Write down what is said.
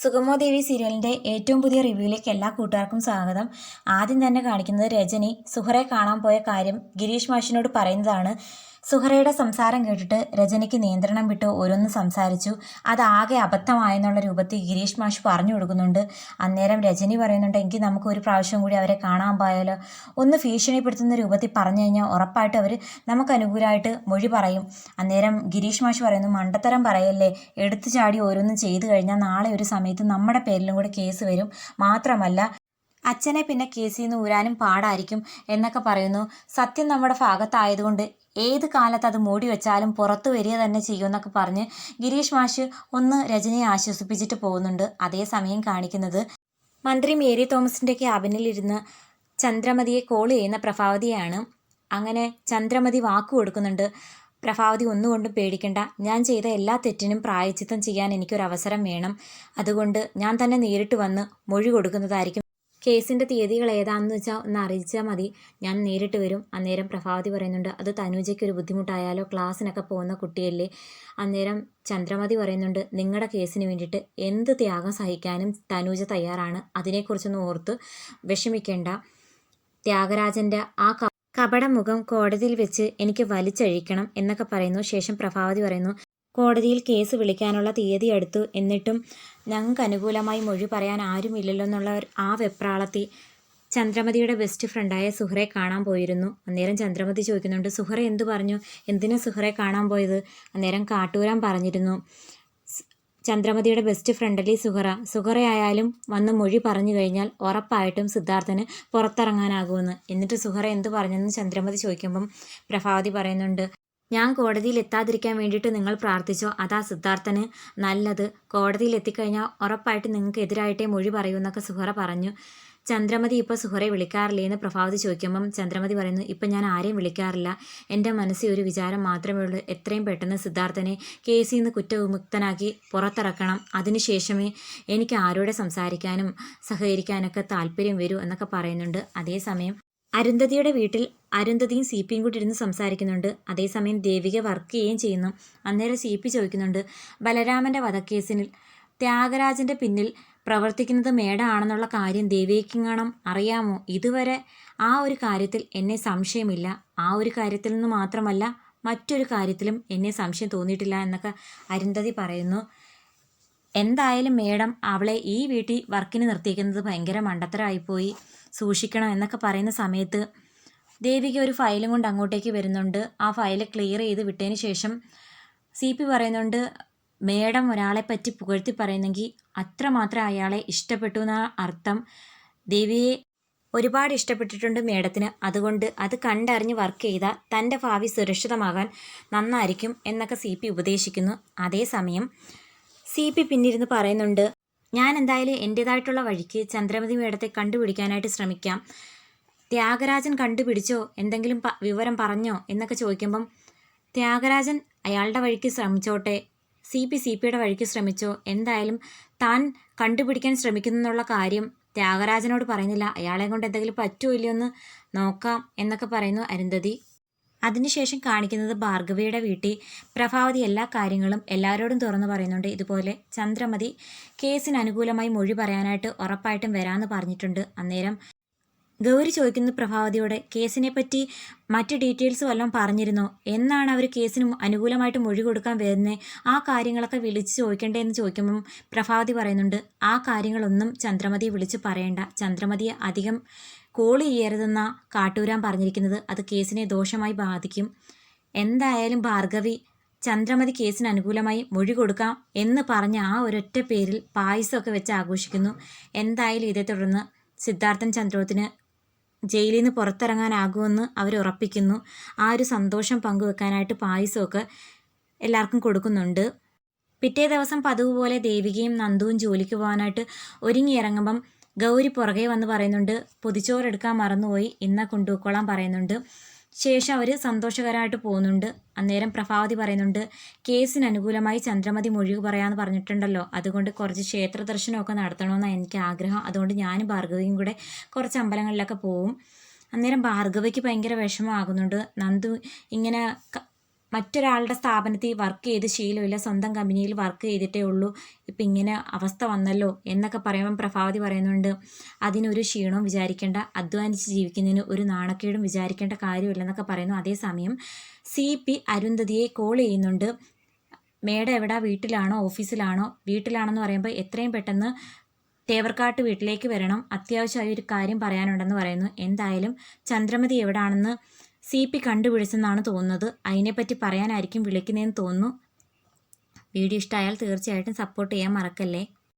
സുഗമോ ദേവി സീരിയലിന്റെ ഏറ്റവും പുതിയ റിവ്യൂയിലേക്ക് എല്ലാ കൂട്ടുകാർക്കും സ്വാഗതം. ആദ്യം തന്നെ കാണിക്കുന്നത് രജനി. സുഹറെ കാണാൻ പോയ കാര്യം ഗിരീഷ് മാഷിനോട് പറയുന്നതാണ്. സുഹറയുടെ സംസാരം കേട്ടിട്ട് രജനിക്ക് നിയന്ത്രണം വിട്ട് ഓരോന്ന് സംസാരിച്ചു. അതാകെ അബദ്ധമായെന്നുള്ള രൂപത്തിൽ ഗിരീഷ് മാഷ് പറഞ്ഞു കൊടുക്കുന്നുണ്ട്. അന്നേരം രജനി പറയുന്നുണ്ട് എങ്കിൽ നമുക്ക് ഒരു പ്രാവശ്യം കൂടി അവരെ കാണാൻ പോയാലോ? ഒന്ന് ഭീഷണിപ്പെടുത്തുന്ന രൂപത്തിൽ പറഞ്ഞു കഴിഞ്ഞാൽ ഉറപ്പായിട്ട് അവർ നമുക്ക് അനുകൂലമായിട്ട് മൊഴി പറയും. അന്നേരം ഗിരീഷ് മാഷ് പറയുന്നു മണ്ടത്തരം പറയല്ലേ? എടുത്തു ചാടി ഓരോന്നും ചെയ്തു കഴിഞ്ഞാൽ നാളെ ഒരു സമയത്ത് നമ്മുടെ പേരിലും കൂടെ കേസ് വരും. മാത്രമല്ല അച്ഛനെ പിന്നെ കേസിൽ നിന്ന് ഊരാനും പാടായിരിക്കും എന്നൊക്കെ പറയുന്നു. സത്യം നമ്മുടെ ഭാഗത്തായതുകൊണ്ട് ഏത് കാലത്ത് അത് മൂടി വെച്ചാലും പുറത്തു വരിക തന്നെ ചെയ്യുമെന്നൊക്കെ പറഞ്ഞ് ഗിരീഷ് മാഷ് ഒന്ന് രജനിയെ ആശ്വസിപ്പിച്ചിട്ട് പോകുന്നുണ്ട്. അതേസമയം കാണിക്കുന്നത് മന്ത്രി മേരി തോമസിന്റെ ക്യാബിനിലിരുന്ന് ചന്ദ്രമതിയെ കോൾ ചെയ്യുന്ന പ്രഭാവതിയാണ്. അങ്ങനെ ചന്ദ്രമതി വാക്കു കൊടുക്കുന്നുണ്ട്. പ്രഭാവതി ഒന്നുകൊണ്ടും പേടിക്കണ്ട. ഞാൻ ചെയ്ത എല്ലാ തെറ്റിനും പ്രായച്ചിത്തം ചെയ്യാൻ എനിക്കൊരു അവസരം വേണം. അതുകൊണ്ട് ഞാൻ തന്നെ നേരിട്ട് വന്ന് മൊഴി കൊടുക്കുന്നതായിരിക്കും. കേസിന്റെ തീയതികൾ ഏതാണെന്ന് വെച്ചാൽ ഒന്ന് അറിയിച്ചാൽ മതി. ഞാൻ നേരിട്ട് വരും. അന്നേരം പ്രഭാവതി പറയുന്നുണ്ട് അത് തനുജയ്ക്ക് ഒരു ബുദ്ധിമുട്ടായാലോ? ക്ലാസ്സിനൊക്കെ പോകുന്ന കുട്ടിയല്ലേ? അന്നേരം ചന്ദ്രമതി പറയുന്നുണ്ട് നിങ്ങളുടെ കേസിന് വേണ്ടിയിട്ട് എന്ത് ത്യാഗം സഹിക്കാനും തനൂജ തയ്യാറാണ്. അതിനെക്കുറിച്ചൊന്നും ഓർത്ത് വിഷമിക്കേണ്ട. ത്യാഗരാജന്റെ ആ കപടമുഖം കോടതിയിൽ വെച്ച് എനിക്ക് വലിച്ചഴിക്കണം എന്നൊക്കെ പറയുന്നു. ശേഷം പ്രഭാവതി പറയുന്നു കോടതിയിൽ കേസ് വിളിക്കാനുള്ള തീയതി എടുത്തു. എന്നിട്ടും ഞങ്ങൾക്ക് അനുകൂലമായി മൊഴി പറയാൻ ആരുമില്ലല്ലോ എന്നുള്ള ആ വെപ്രാളത്തിൽ ചന്ദ്രമതിയുടെ ബെസ്റ്റ് ഫ്രണ്ടായ സുഹറെ കാണാൻ പോയിരുന്നു. അന്നേരം ചന്ദ്രമതി ചോദിക്കുന്നുണ്ട് സുഹറ എന്തു പറഞ്ഞു? എന്തിനാ സുഹറെ കാണാൻ പോയത്? അന്നേരം കാട്ടൂരാൻ പറഞ്ഞിരുന്നു ചന്ദ്രമതിയുടെ ബെസ്റ്റ് ഫ്രണ്ടല്ലേ സുഹറ? സുഹറയായാലും വന്ന് മൊഴി പറഞ്ഞു കഴിഞ്ഞാൽ ഉറപ്പായിട്ടും സിദ്ധാർത്ഥന് പുറത്തിറങ്ങാനാകുമെന്ന്. എന്നിട്ട് സുഹറ എന്തു പറഞ്ഞെന്ന് ചന്ദ്രമതി ചോദിക്കുമ്പം പ്രഭാവതി പറയുന്നുണ്ട് ഞാൻ കോടതിയിൽ എത്താതിരിക്കാൻ വേണ്ടിയിട്ട് നിങ്ങൾ പ്രാർത്ഥിച്ചോ? അതാ സിദ്ധാർത്ഥന് നല്ലത്. കോടതിയിൽ എത്തിക്കഴിഞ്ഞാൽ ഉറപ്പായിട്ട് നിങ്ങൾക്ക് എതിരായിട്ടേ മൊഴി പറയൂ എന്നൊക്കെ സുഹറ പറഞ്ഞു. ചന്ദ്രമതി ഇപ്പോൾ സുഹറയെ വിളിക്കാറില്ലേ എന്ന് പ്രഭാവതി ചോദിക്കുമ്പം ചന്ദ്രമതി പറയുന്നു ഇപ്പം ഞാൻ ആരെയും വിളിക്കാറില്ല. എന്റെ മനസ്സിൽ ഒരു വിചാരം മാത്രമേ ഉള്ളൂ. എത്രയും പെട്ടെന്ന് സിദ്ധാർത്ഥനെ കേസിൽ നിന്ന് കുറ്റവിമുക്തനാക്കി പുറത്തിറക്കണം. അതിനുശേഷമേ എനിക്ക് ആരോടെ സംസാരിക്കാനും സഹകരിക്കാനൊക്കെ താല്പര്യം വരൂ എന്നൊക്കെ പറയുന്നുണ്ട്. അതേസമയം അരുന്ധതിയുടെ വീട്ടിൽ അരുന്ധതിയും സി പിയും കൂടി ഇരുന്ന് സംസാരിക്കുന്നുണ്ട്. അതേസമയം ദേവിക വർക്ക് ചെയ്യുകയും ചെയ്യുന്നു. അന്നേരം സി പി ചോദിക്കുന്നുണ്ട് ബലരാമന്റെ വധക്കേസിൽ ത്യാഗരാജന്റെ പിന്നിൽ പ്രവർത്തിക്കുന്നത് മേടാണെന്നുള്ള കാര്യം ദേവികങ്ങണം അറിയാമോ? ഇതുവരെ ആ ഒരു കാര്യത്തിൽ എന്നെ സംശയമില്ല. ആ ഒരു കാര്യത്തിൽ നിന്ന് മാത്രമല്ല മറ്റൊരു കാര്യത്തിലും എന്നെ സംശയം തോന്നിയിട്ടില്ല എന്നൊക്കെ അരുന്ധതി പറയുന്നു. എന്തായാലും മേഡം അവളെ ഈ വീട്ടിൽ വർക്കിന് നിർത്തിയിരിക്കുന്നത് ഭയങ്കര മണ്ടത്തരമായിപ്പോയി. സൂക്ഷിക്കണം എന്നൊക്കെ പറയുന്ന സമയത്ത് ദേവിക ഒരു ഫയലും കൊണ്ട് അങ്ങോട്ടേക്ക് വരുന്നുണ്ട്. ആ ഫയൽ ക്ലിയർ ചെയ്ത് വിട്ടതിന് ശേഷം സി പി പറയുന്നുണ്ട് മേഡം ഒരാളെ പറ്റി പുകഴ്ത്തി പറയുന്നെങ്കിൽ അത്രമാത്രം അയാളെ ഇഷ്ടപ്പെട്ടു എന്ന അർത്ഥം. ദേവിയെ ഒരുപാട് ഇഷ്ടപ്പെട്ടിട്ടുണ്ട് മേഡത്തിന്. അതുകൊണ്ട് അത് കണ്ടറിഞ്ഞ് വർക്ക് ചെയ്താൽ തന്റെ ഭാവി സുരക്ഷിതമാകാൻ നന്നായിരിക്കും എന്നൊക്കെ സി പി ഉപദേശിക്കുന്നു. അതേസമയം സി പി പിന്നിരുന്ന് പറയുന്നുണ്ട് ഞാൻ എന്തായാലും എന്റേതായിട്ടുള്ള വഴിക്ക് ചന്ദ്രമതി മേഡത്തെ കണ്ടുപിടിക്കാനായിട്ട് ശ്രമിക്കാം. ത്യാഗരാജൻ കണ്ടുപിടിച്ചോ? എന്തെങ്കിലും വിവരം പറഞ്ഞോ? എന്നൊക്കെ ചോദിക്കുമ്പം ത്യാഗരാജൻ അയാളുടെ വഴിക്ക് ശ്രമിച്ചോട്ടെ? സി പി സി പിയുടെ വഴിക്ക് ശ്രമിച്ചോ? എന്തായാലും താൻ കണ്ടുപിടിക്കാൻ ശ്രമിക്കുന്നു എന്നുള്ള കാര്യം ത്യാഗരാജനോട് പറയുന്നില്ല. അയാളെ കൊണ്ട് എന്തെങ്കിലും പറ്റുമോ ഇല്ലയോ എന്ന് നോക്കാം എന്നൊക്കെ പറയുന്നു അരുന്ധതി. അതിനുശേഷം കാണിക്കുന്നത് ഭാർഗവിയുടെ വീട്ടിൽ പ്രഭാവതി എല്ലാ കാര്യങ്ങളും എല്ലാവരോടും തുറന്നു പറയുന്നുണ്ട്. ഇതുപോലെ ചന്ദ്രമതി കേസിന് അനുകൂലമായി മൊഴി പറയാനായിട്ട് ഉറപ്പായിട്ടും വരാമെന്ന് പറഞ്ഞിട്ടുണ്ട്. അന്നേരം ഗൗരി ചോദിക്കുന്നു പ്രഭാവതിയോട് കേസിനെ പറ്റി മറ്റ് ഡീറ്റെയിൽസ് വല്ലതും പറഞ്ഞിരുന്നോ. എന്നാണ് അവർ കേസിന് അനുകൂലമായിട്ട് മൊഴി കൊടുക്കാൻ വരുന്നത് ആ കാര്യങ്ങളൊക്കെ വിളിച്ച് ചോദിക്കണ്ടേ എന്ന് ചോദിക്കുമ്പം പ്രഭാവതി പറയുന്നുണ്ട്. ആ കാര്യങ്ങളൊന്നും ചന്ദ്രമതിയെ വിളിച്ച് പറയേണ്ട. ചന്ദ്രമതിയെ അധികം കോൾ ചെയ്യരുതെന്ന കാട്ടൂരാൻ പറഞ്ഞിരിക്കുന്നത്. അത് കേസിനെ ദോഷമായി ബാധിക്കും. എന്തായാലും ഭാർഗവി ചന്ദ്രമതി കേസിന് അനുകൂലമായി മൊഴി കൊടുക്കാം എന്ന് പറഞ്ഞ ആ ഒരൊറ്റ പേരിൽ പായസമൊക്കെ വെച്ച് ആഘോഷിക്കുന്നു. എന്തായാലും ഇതേ തുടർന്ന് സിദ്ധാർത്ഥൻ ചന്ദ്രോത്തിന് ജയിലിൽ നിന്ന് പുറത്തിറങ്ങാനാകുമെന്ന് അവർ ഉറപ്പിക്കുന്നു ആ ഒരു സന്തോഷം പങ്കുവെക്കാനായിട്ട് പായസമൊക്കെ എല്ലാവർക്കും കൊടുക്കുന്നുണ്ട്. പിറ്റേ ദിവസം പതിവ് പോലെ ദേവികയും നന്ദുവും ജോലിക്ക് പോകാനായിട്ട് ഒരുങ്ങിയിറങ്ങുമ്പം ഗൗരി പുറകെ വന്ന് പറയുന്നുണ്ട് പൊതിച്ചോറെടുക്കാൻ മറന്നുപോയി ഇന്ന കൊണ്ടുപോയിക്കോളാൻ പറയുന്നുണ്ട്. ശേഷം അവർ സന്തോഷകരമായിട്ട് പോകുന്നുണ്ട്. അന്നേരം പ്രഭാവതി പറയുന്നുണ്ട് കേസിന് അനുകൂലമായി ചന്ദ്രമതി മൊഴിവ് പറയാമെന്ന് പറഞ്ഞിട്ടുണ്ടല്ലോ. അതുകൊണ്ട് കുറച്ച് ക്ഷേത്ര ദർശനമൊക്കെ നടത്തണമെന്നാണ് എനിക്ക് ആഗ്രഹം. അതുകൊണ്ട് ഞാനും ഭാർഗവിയും കൂടെ കുറച്ച് അമ്പലങ്ങളിലൊക്കെ പോവും. അന്നേരം ഭാർഗവയ്ക്ക് ഭയങ്കര വിഷമമാകുന്നുണ്ട്. നന്ദു ഇങ്ങനെ മറ്റൊരാളുടെ സ്ഥാപനത്തിൽ വർക്ക് ചെയ്ത് ശീലമില്ല സ്വന്തം കമ്പനിയിൽ വർക്ക് ചെയ്തിട്ടേ ഉള്ളൂ. ഇപ്പം ഇങ്ങനെ അവസ്ഥ വന്നല്ലോ എന്നൊക്കെ പറയുമ്പം പ്രഭാവതി പറയുന്നുണ്ട്. അതിനൊരു ക്ഷീണവും വിചാരിക്കേണ്ട. അധ്വാനിച്ച് ജീവിക്കുന്നതിന് ഒരു നാണക്കേടും വിചാരിക്കേണ്ട കാര്യമില്ലെന്നൊക്കെ പറയുന്നു. അതേസമയം സി പി അരുന്ധതിയെ കോൾ ചെയ്യുന്നുണ്ട്. മേഡം എവിടെ? വീട്ടിലാണോ? ഓഫീസിലാണോ? വീട്ടിലാണെന്ന് പറയുമ്പോൾ എത്രയും പെട്ടെന്ന് തേവർക്കാട്ട് വീട്ടിലേക്ക് വരണം. അത്യാവശ്യമായി ഒരു കാര്യം പറയാനുണ്ടെന്ന് പറയുന്നു. എന്തായാലും ചന്ദ്രമതി എവിടാണെന്ന് സി പി കണ്ടുപിടിച്ചെന്നാണ് തോന്നുന്നത്. അതിനെപ്പറ്റി പറയാനായിരിക്കും വിളിക്കുന്നതെന്ന് തോന്നുന്നു. വീഡിയോ ഇഷ്ടമായാൽ തീർച്ചയായിട്ടും സപ്പോർട്ട് ചെയ്യാൻ മറക്കല്ലേ?